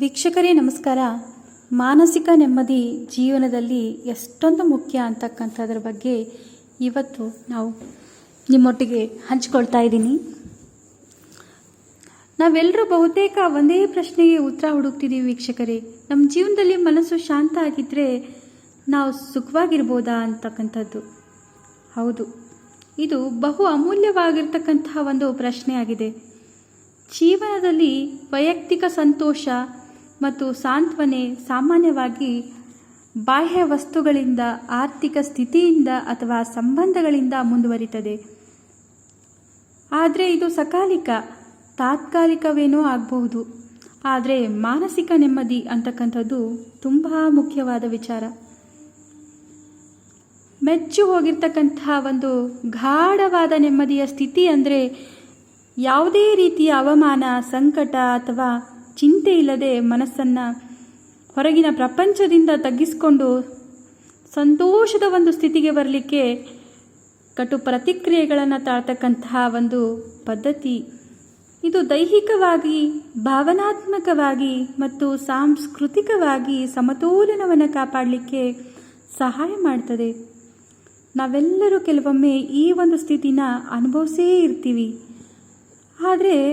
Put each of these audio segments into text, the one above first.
ವೀಕ್ಷಕರೇ, ನಮಸ್ಕಾರ. ಮಾನಸಿಕ ನೆಮ್ಮದಿ ಜೀವನದಲ್ಲಿ ಎಷ್ಟೊಂದು ಮುಖ್ಯ ಅಂತಕ್ಕಂಥದ್ರ ಬಗ್ಗೆ ಇವತ್ತು ನಾವು ನಿಮ್ಮೊಟ್ಟಿಗೆ ಹಂಚಿಕೊಳ್ತಾ ಇದ್ದೀನಿ. ನಾವೆಲ್ಲರೂ ಬಹುತೇಕ ಒಂದೇ ಪ್ರಶ್ನೆಗೆ ಉತ್ತರ ಹುಡುಕ್ತಿದ್ದೀವಿ ವೀಕ್ಷಕರೇ. ನಮ್ಮ ಜೀವನದಲ್ಲಿ ಮನಸ್ಸು ಶಾಂತ ಆಗಿದ್ದರೆ ನಾವು ಸುಖವಾಗಿರ್ಬೋದಾ ಅಂತಕ್ಕಂಥದ್ದು. ಹೌದು, ಇದು ಬಹು ಅಮೂಲ್ಯವಾಗಿರ್ತಕ್ಕಂತಹ ಒಂದು ಪ್ರಶ್ನೆಯಾಗಿದೆ. ಜೀವನದಲ್ಲಿ ವೈಯಕ್ತಿಕ ಸಂತೋಷ ಮತ್ತು ಸಾಂತ್ವನೆ ಸಾಮಾನ್ಯವಾಗಿ ಬಾಹ್ಯ ವಸ್ತುಗಳಿಂದ, ಆರ್ಥಿಕ ಸ್ಥಿತಿಯಿಂದ ಅಥವಾ ಸಂಬಂಧಗಳಿಂದ ಮುಂದುವರಿತದೆ. ಆದರೆ ಇದು ಸಕಾಲಿಕ, ತಾತ್ಕಾಲಿಕವೇನೋ ಆಗಬಹುದು. ಆದರೆ ಮಾನಸಿಕ ನೆಮ್ಮದಿ ಅಂತಕ್ಕಂಥದ್ದು ತುಂಬ ಮುಖ್ಯವಾದ ವಿಚಾರ. ಮೆಚ್ಚು ಹೋಗಿರ್ತಕ್ಕಂತಹ ಒಂದು ಗಾಢವಾದ ನೆಮ್ಮದಿಯ ಸ್ಥಿತಿ ಅಂದರೆ ಯಾವುದೇ ರೀತಿಯ ಅವಮಾನ, ಸಂಕಟ ಅಥವಾ ಚಿಂತೆ ಇಲ್ಲದೆ ಮನಸ್ಸನ್ನು ಹೊರಗಿನ ಪ್ರಪಂಚದಿಂದ ತಗ್ಗಿಸಿಕೊಂಡು ಸಂತೋಷದ ಒಂದು ಸ್ಥಿತಿಗೆ ಬರಲಿಕ್ಕೆ ಕಟು ಪ್ರತಿಕ್ರಿಯೆಗಳನ್ನು ತಾಳ್ತಕ್ಕಂತಹ ಒಂದು ಪದ್ಧತಿ. ಇದು ದೈಹಿಕವಾಗಿ, ಭಾವನಾತ್ಮಕವಾಗಿ ಮತ್ತು ಸಾಂಸ್ಕೃತಿಕವಾಗಿ ಸಮತೋಲನವನ್ನು ಕಾಪಾಡಲಿಕ್ಕೆ ಸಹಾಯ ಮಾಡ್ತದೆ. ನಾವೆಲ್ಲರೂ ಕೆಲವೊಮ್ಮೆ ಈ ಒಂದು ಸ್ಥಿತಿನ ಅನುಭವಿಸೇ ಇರ್ತೀವಿ. ಆದರೆ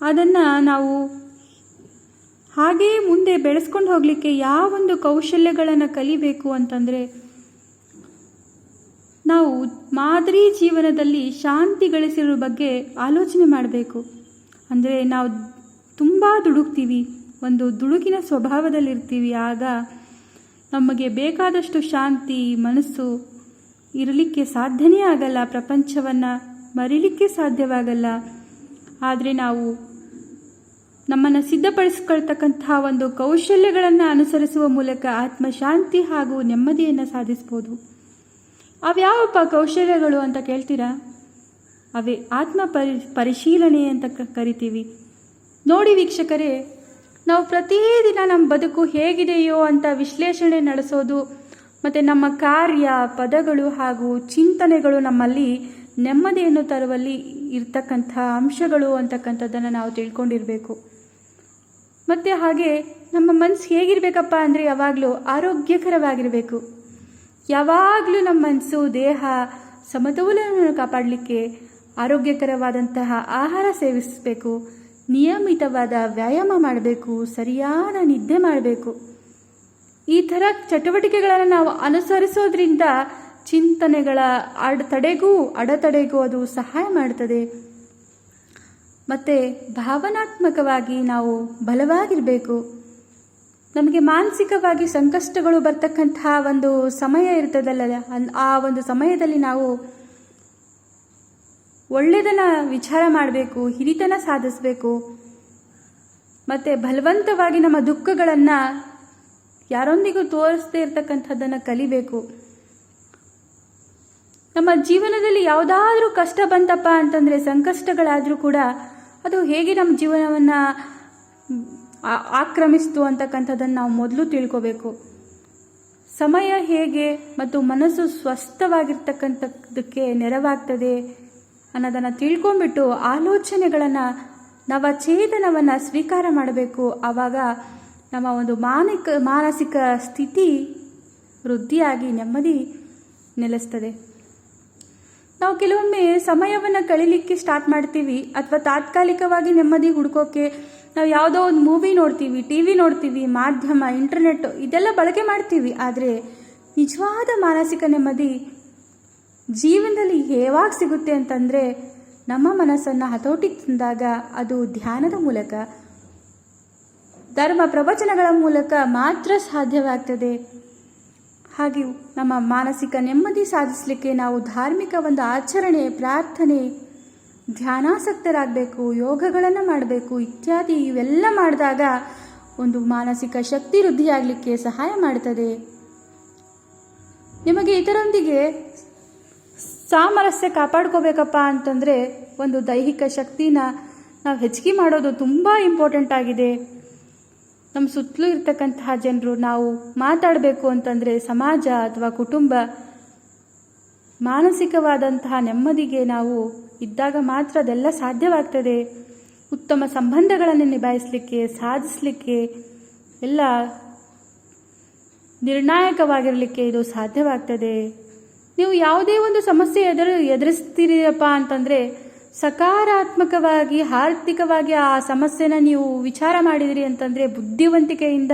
ಅದನ್ನು ನಾವು ಹಾಗೇ ಮುಂದೆ ಬೆಳೆಸ್ಕೊಂಡು ಹೋಗಲಿಕ್ಕೆ ಯಾವೊಂದು ಕೌಶಲ್ಯಗಳನ್ನು ಕಲಿಬೇಕು ಅಂತಂದರೆ, ನಾವು ಮಾದರಿ ಜೀವನದಲ್ಲಿ ಶಾಂತಿ ಗಳಿಸಿರೋ ಬಗ್ಗೆ ಆಲೋಚನೆ ಮಾಡಬೇಕು. ಅಂದರೆ ನಾವು ತುಂಬ ದುಡುಕ್ತೀವಿ, ಒಂದು ದುಡುಕಿನ ಸ್ವಭಾವದಲ್ಲಿರ್ತೀವಿ, ಆಗ ನಮಗೆ ಬೇಕಾದಷ್ಟು ಶಾಂತಿ, ಮನಸ್ಸು ಇರಲಿಕ್ಕೆ ಸಾಧ್ಯನೇ ಆಗಲ್ಲ, ಪ್ರಪಂಚವನ್ನು ಮರಿಲಿಕ್ಕೆ ಸಾಧ್ಯವಾಗಲ್ಲ. ಆದರೆ ನಾವು ನಮ್ಮನ್ನು ಸಿದ್ಧಪಡಿಸ್ಕೊಳ್ತಕ್ಕಂತಹ ಒಂದು ಕೌಶಲ್ಯಗಳನ್ನು ಅನುಸರಿಸುವ ಮೂಲಕ ಆತ್ಮಶಾಂತಿ ಹಾಗೂ ನೆಮ್ಮದಿಯನ್ನು ಸಾಧಿಸ್ಬೋದು. ಅವ್ಯಾವಪ್ಪ ಕೌಶಲ್ಯಗಳು ಅಂತ ಕೇಳ್ತೀರಾ? ಅವೇ ಆತ್ಮ ಪರಿ, ಪರಿಶೀಲನೆ ಅಂತ ಕರಿತೀವಿ. ನೋಡಿ ವೀಕ್ಷಕರೇ, ನಾವು ಪ್ರತಿದಿನ ನಮ್ಮ ಬದುಕು ಹೇಗಿದೆಯೋ ಅಂತ ವಿಶ್ಲೇಷಣೆ ನಡೆಸೋದು, ಮತ್ತು ನಮ್ಮ ಕಾರ್ಯ, ಪದಗಳು ಹಾಗೂ ಚಿಂತನೆಗಳು ನಮ್ಮಲ್ಲಿ ನೆಮ್ಮದಿಯನ್ನು ತರುವಲ್ಲಿ ಇರ್ತಕ್ಕಂಥ ಅಂಶಗಳು ಅಂತಕ್ಕಂಥದ್ದನ್ನು ನಾವು ತಿಳ್ಕೊಂಡಿರಬೇಕು. ಮತ್ತು ಹಾಗೆ ನಮ್ಮ ಮನಸ್ಸು ಹೇಗಿರಬೇಕಪ್ಪ ಅಂದರೆ ಯಾವಾಗಲೂ ಆರೋಗ್ಯಕರವಾಗಿರಬೇಕು. ಯಾವಾಗಲೂ ನಮ್ಮ ಮನಸ್ಸು ದೇಹ, ಸಮತೋಲನವನ್ನು ಕಾಪಾಡಲಿಕ್ಕೆ ಆರೋಗ್ಯಕರವಾದಂತಹ ಆಹಾರ ಸೇವಿಸಬೇಕು, ನಿಯಮಿತವಾದ ವ್ಯಾಯಾಮ ಮಾಡಬೇಕು, ಸರಿಯಾದ ನಿದ್ದೆ ಮಾಡಬೇಕು. ಈ ಥರ ಚಟುವಟಿಕೆಗಳನ್ನು ನಾವು ಅನುಸರಿಸೋದ್ರಿಂದ ಚಿಂತನೆಗಳ ಅಡೆತಡೆಗೂ ಅಡೆತಡೆಗೂ ಅದು ಸಹಾಯ ಮಾಡ್ತದೆ. ಮತ್ತು ಭಾವನಾತ್ಮಕವಾಗಿ ನಾವು ಬಲವಾಗಿರಬೇಕು. ನಮಗೆ ಮಾನಸಿಕವಾಗಿ ಸಂಕಷ್ಟಗಳು ಬರ್ತಕ್ಕಂತಹ ಒಂದು ಸಮಯ ಇರ್ತದಲ್ಲ ಆ ಒಂದು ಸಮಯದಲ್ಲಿ ನಾವು ಒಳ್ಳೆಯದನ್ನ ವಿಚಾರ ಮಾಡಬೇಕು, ಹಿರಿತನ ಸಾಧಿಸಬೇಕು. ಮತ್ತು ಬಲವಂತವಾಗಿ ನಮ್ಮ ದುಃಖಗಳನ್ನು ಯಾರೊಂದಿಗೂ ತೋರಿಸದೇ ಇರತಕ್ಕಂಥದ್ದನ್ನು ಕಲಿಬೇಕು. ನಮ್ಮ ಜೀವನದಲ್ಲಿ ಯಾವುದಾದ್ರೂ ಕಷ್ಟ ಬಂತಪ್ಪ ಅಂತಂದರೆ, ಸಂಕಷ್ಟಗಳಾದರೂ ಕೂಡ ಅದು ಹೇಗೆ ನಮ್ಮ ಜೀವನವನ್ನು ಆಕ್ರಮಿಸ್ತು ಅಂತಕ್ಕಂಥದ್ದನ್ನು ನಾವು ಮೊದಲು ತಿಳ್ಕೋಬೇಕು. ಸಮಯ ಹೇಗೆ ಮತ್ತು ಮನಸ್ಸು ಸ್ವಸ್ಥವಾಗಿರ್ತಕ್ಕಂಥದ್ದಕ್ಕೆ ನೆರವಾಗ್ತದೆ ಅನ್ನೋದನ್ನು ತಿಳ್ಕೊಂಬಿಟ್ಟು ಆಲೋಚನೆಗಳನ್ನು, ನವಚೇತನವನ್ನು ಸ್ವೀಕಾರ ಮಾಡಬೇಕು. ಆವಾಗ ನಮ್ಮ ಒಂದು ಮಾನಿಕ, ಮಾನಸಿಕ ಸ್ಥಿತಿ ವೃದ್ಧಿಯಾಗಿ ನೆಮ್ಮದಿ ನೆಲೆಸ್ತದೆ. ನಾವು ಕೆಲವೊಮ್ಮೆ ಸಮಯವನ್ನು ಕಳೀಲಿಕ್ಕೆ ಸ್ಟಾರ್ಟ್ ಮಾಡ್ತೀವಿ ಅಥವಾ ತಾತ್ಕಾಲಿಕವಾಗಿ ನೆಮ್ಮದಿ ಹುಡ್ಕೋಕೆ ನಾವು ಯಾವುದೋ ಒಂದು ಮೂವಿ ನೋಡ್ತೀವಿ ಟಿ ವಿ ನೋಡ್ತೀವಿ, ಮಾಧ್ಯಮ ಇಂಟರ್ನೆಟ್ ಇದೆಲ್ಲ ಬಳಕೆ ಮಾಡ್ತೀವಿ. ಆದರೆ ನಿಜವಾದ ಮಾನಸಿಕ ನೆಮ್ಮದಿ ಜೀವನದಲ್ಲಿ ಯಾವಾಗ ಸಿಗುತ್ತೆ ಅಂತಂದರೆ ನಮ್ಮ ಮನಸ್ಸನ್ನು ಹತೋಟಿ ತಂದಾಗ ಅದು ಧ್ಯಾನದ ಮೂಲಕ. ಧರ್ಮ ಪ್ರವಚನಗಳ ಮೂಲಕ ಮಾತ್ರ ಸಾಧ್ಯವಾಗ್ತದೆ. ಹಾಗೆ ನಮ್ಮ ಮಾನಸಿಕ ನೆಮ್ಮದಿ ಸಾಧಿಸಲಿಕ್ಕೆ ನಾವು ಧಾರ್ಮಿಕ ಒಂದು ಆಚರಣೆ, ಪ್ರಾರ್ಥನೆ, ಧ್ಯಾನಾಸಕ್ತರಾಗಬೇಕು, ಯೋಗಗಳನ್ನು ಮಾಡಬೇಕು, ಇತ್ಯಾದಿ ಇವೆಲ್ಲ ಮಾಡಿದಾಗ ಒಂದು ಮಾನಸಿಕ ಶಕ್ತಿ ವೃದ್ಧಿಯಾಗಲಿಕ್ಕೆ ಸಹಾಯ ಮಾಡುತ್ತದೆ ನಿಮಗೆ ಇದರೊಂದಿಗೆ ಸಾಮರಸ್ಯ ಕಾಪಾಡ್ಕೋಬೇಕಪ್ಪ ಅಂತಂದರೆ ಒಂದು ದೈಹಿಕ ಶಕ್ತಿನ ನಾವು ಹೆಚ್ಚಿಗೆ ಮಾಡೋದು ತುಂಬ ಇಂಪಾರ್ಟೆಂಟ್ ಆಗಿದೆ. ನಮ್ಮ ಸುತ್ತಲೂ ಇರ್ತಕ್ಕಂತಹ ಜನರು ನಾವು ಮಾತಾಡಬೇಕು ಅಂತಂದರೆ ಸಮಾಜ ಅಥವಾ ಕುಟುಂಬ ಮಾನಸಿಕವಾದಂತಹ ನೆಮ್ಮದಿಗೆ ನಾವು ಇದ್ದಾಗ ಮಾತ್ರ ಅದೆಲ್ಲ ಸಾಧ್ಯವಾಗ್ತದೆ. ಉತ್ತಮ ಸಂಬಂಧಗಳನ್ನು ನಿಭಾಯಿಸಲಿಕ್ಕೆ, ಸಾಧಿಸಲಿಕ್ಕೆ ಎಲ್ಲ ನಿರ್ಣಾಯಕವಾಗಿರಲಿಕ್ಕೆ ಇದು ಸಾಧ್ಯವಾಗ್ತದೆ. ನೀವು ಯಾವುದೇ ಒಂದು ಸಮಸ್ಯೆ ಎದುರು ಎದುರಿಸ್ತೀರಪ್ಪ ಅಂತಂದರೆ ಸಕಾರಾತ್ಮಕವಾಗಿ, ಆರ್ಥಿಕವಾಗಿ ಆ ಸಮಸ್ಯೆನ ನೀವು ವಿಚಾರ ಮಾಡಿದಿರಿ ಅಂತಂದರೆ ಬುದ್ಧಿವಂತಿಕೆಯಿಂದ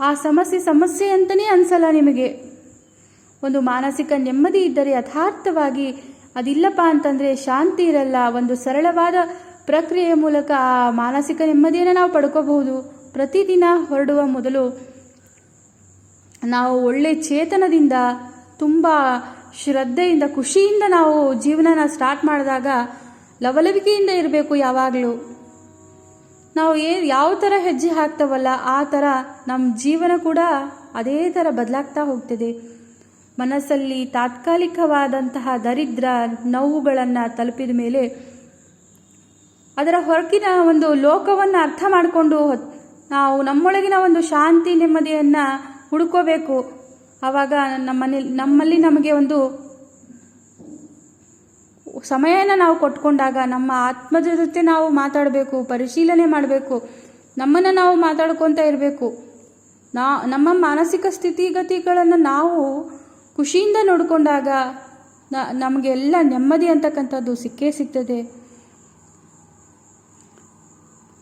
ಆ ಸಮಸ್ಯೆ ಸಮಸ್ಯೆ ಅಂತಲೇ ಅನಿಸಲ್ಲ ನಿಮಗೆ. ಒಂದು ಮಾನಸಿಕ ನೆಮ್ಮದಿ ಇದ್ದರೆ ಯಥಾರ್ಥವಾಗಿ ಅದಿಲ್ಲಪ್ಪ ಅಂತಂದರೆ ಶಾಂತಿ ಇರಲ್ಲ. ಒಂದು ಸರಳವಾದ ಪ್ರಕ್ರಿಯೆಯ ಮೂಲಕ ಆ ಮಾನಸಿಕ ನೆಮ್ಮದಿಯನ್ನು ನಾವು ಪಡ್ಕೋಬಹುದು. ಪ್ರತಿದಿನ ಹೊರಡುವ ಮೊದಲು ನಾವು ಒಳ್ಳೆ ಚೇತನದಿಂದ ತುಂಬ ಶ್ರದ್ಧೆಯಿಂದ, ಖುಷಿಯಿಂದ ನಾವು ಜೀವನನ ಸ್ಟಾರ್ಟ್ ಮಾಡಿದಾಗ ಲವಲವಿಕೆಯಿಂದ ಇರಬೇಕು ಯಾವಾಗಲೂ. ನಾವು ಏ, ಯಾವ ಥರ ಹೆಜ್ಜೆ ಹಾಕ್ತವಲ್ಲ, ಆ ಥರ ನಮ್ಮ ಜೀವನ ಕೂಡ ಅದೇ ಥರ ಬದಲಾಗ್ತಾ ಹೋಗ್ತದೆ. ಮನಸ್ಸಲ್ಲಿ ತಾತ್ಕಾಲಿಕವಾದಂತಹ ದರಿದ್ರ ನೋವುಗಳನ್ನು ತಲುಪಿದ ಮೇಲೆ ಅದರ ಹೊರಕಿನ ಒಂದು ಲೋಕವನ್ನು ಅರ್ಥ ಮಾಡಿಕೊಂಡು ನಾವು ನಮ್ಮೊಳಗಿನ ಒಂದು ಶಾಂತಿ, ನೆಮ್ಮದಿಯನ್ನು ಹುಡ್ಕೋಬೇಕು. ಆವಾಗ ನಮ್ಮನೆ ನಮ್ಮಲ್ಲಿ ನಮಗೆ ಒಂದು ಸಮಯನ ನಾವು ಕೊಟ್ಕೊಂಡಾಗ ನಮ್ಮ ಆತ್ಮದ ಜೊತೆ ನಾವು ಮಾತಾಡಬೇಕು, ಪರಿಶೀಲನೆ ಮಾಡಬೇಕು, ನಮ್ಮನ್ನು ನಾವು ಮಾತಾಡ್ಕೊತ ಇರಬೇಕು. ನಾ ನಮ್ಮ ಮಾನಸಿಕ ಸ್ಥಿತಿಗತಿಗಳನ್ನು ನಾವು ಖುಷಿಯಿಂದ ನೋಡಿಕೊಂಡಾಗ ನಮಗೆಲ್ಲ ನೆಮ್ಮದಿ ಅಂತಕ್ಕಂಥದ್ದು ಸಿಕ್ಕೇ ಸಿಗ್ತದೆ.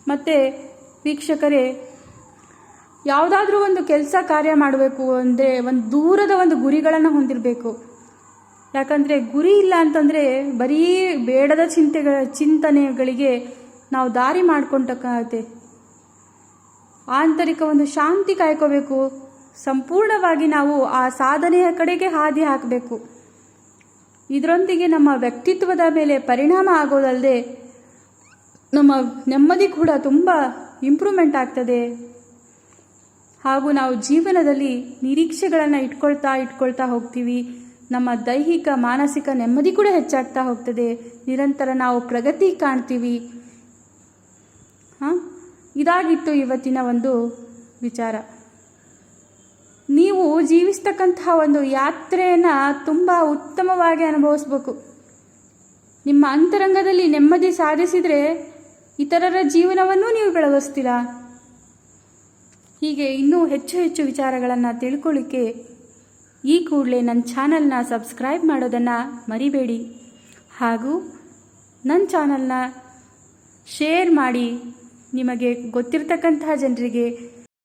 ಮತ್ತು ವೀಕ್ಷಕರೇ ಯಾವುದಾದ್ರೂ ಒಂದು ಕೆಲಸ ಕಾರ್ಯ ಮಾಡಬೇಕು ಅಂದರೆ ಒಂದು ದೂರದ ಒಂದು ಗುರಿಗಳನ್ನು ಹೊಂದಿರಬೇಕು. ಯಾಕಂದರೆ ಗುರಿ ಇಲ್ಲ ಅಂತಂದರೆ ಬರೀ ಬೇಡದ ಚಿಂತೆಗಳ ಚಿಂತನೆಗಳಿಗೆ ನಾವು ದಾರಿ ಮಾಡಿಕೊಂಡಕ್ಕಾಗತ್ತೆ. ಆಂತರಿಕ ಒಂದು ಶಾಂತಿ ಕಾಯ್ಕೋಬೇಕು. ಸಂಪೂರ್ಣವಾಗಿ ನಾವು ಆ ಸಾಧನೆಯ ಕಡೆಗೆ ಹಾದಿ ಹಾಕಬೇಕು. ಇದರೊಂದಿಗೆ ನಮ್ಮ ವ್ಯಕ್ತಿತ್ವದ ಮೇಲೆ ಪರಿಣಾಮ ಆಗೋದಲ್ಲದೆ ನಮ್ಮ ನೆಮ್ಮದಿ ಕೂಡ ತುಂಬ ಇಂಪ್ರೂವ್ಮೆಂಟ್ ಆಗ್ತದೆ. ಹಾಗೂ ನಾವು ಜೀವನದಲ್ಲಿ ನಿರೀಕ್ಷೆಗಳನ್ನು ಇಟ್ಕೊಳ್ತಾ ಇಟ್ಕೊಳ್ತಾ ಹೋಗ್ತೀವಿ. ನಮ್ಮ ದೈಹಿಕ, ಮಾನಸಿಕ ನೆಮ್ಮದಿ ಕೂಡ ಹೆಚ್ಚಾಗ್ತಾ ಹೋಗ್ತದೆ. ನಿರಂತರ ನಾವು ಪ್ರಗತಿ ಕಾಣ್ತೀವಿ. ಹಾಂ? ಇದಾಗಿತ್ತು ಇವತ್ತಿನ ಒಂದು ವಿಚಾರ. ನೀವು ಜೀವಿಸ್ತಕ್ಕಂತಹ ಒಂದು ಯಾತ್ರೆಯನ್ನು ತುಂಬ ಉತ್ತಮವಾಗಿ ಅನುಭವಿಸ್ಬೇಕು. ನಿಮ್ಮ ಅಂತರಂಗದಲ್ಲಿ ನೆಮ್ಮದಿ ಸಾಧಿಸಿದರೆ ಇತರರ ಜೀವನವನ್ನೂ ನೀವು ಬೆಳಗಿಸ್ತೀರಾ? ಹೀಗೆ ಇನ್ನೂ ಹೆಚ್ಚು ಹೆಚ್ಚು ವಿಚಾರಗಳನ್ನು ತಿಳ್ಕೊಳ್ಳಿಕ್ಕೆ ಈ ಕೂಡಲೇ ನನ್ನ ಚಾನಲ್ನ ಸಬ್ಸ್ಕ್ರೈಬ್ ಮಾಡೋದನ್ನು ಮರಿಬೇಡಿ. ಹಾಗೂ ನನ್ನ ಚಾನಲ್ನ ಶೇರ್ ಮಾಡಿ ನಿಮಗೆ ಗೊತ್ತಿರತಕ್ಕಂತಹ ಜನರಿಗೆ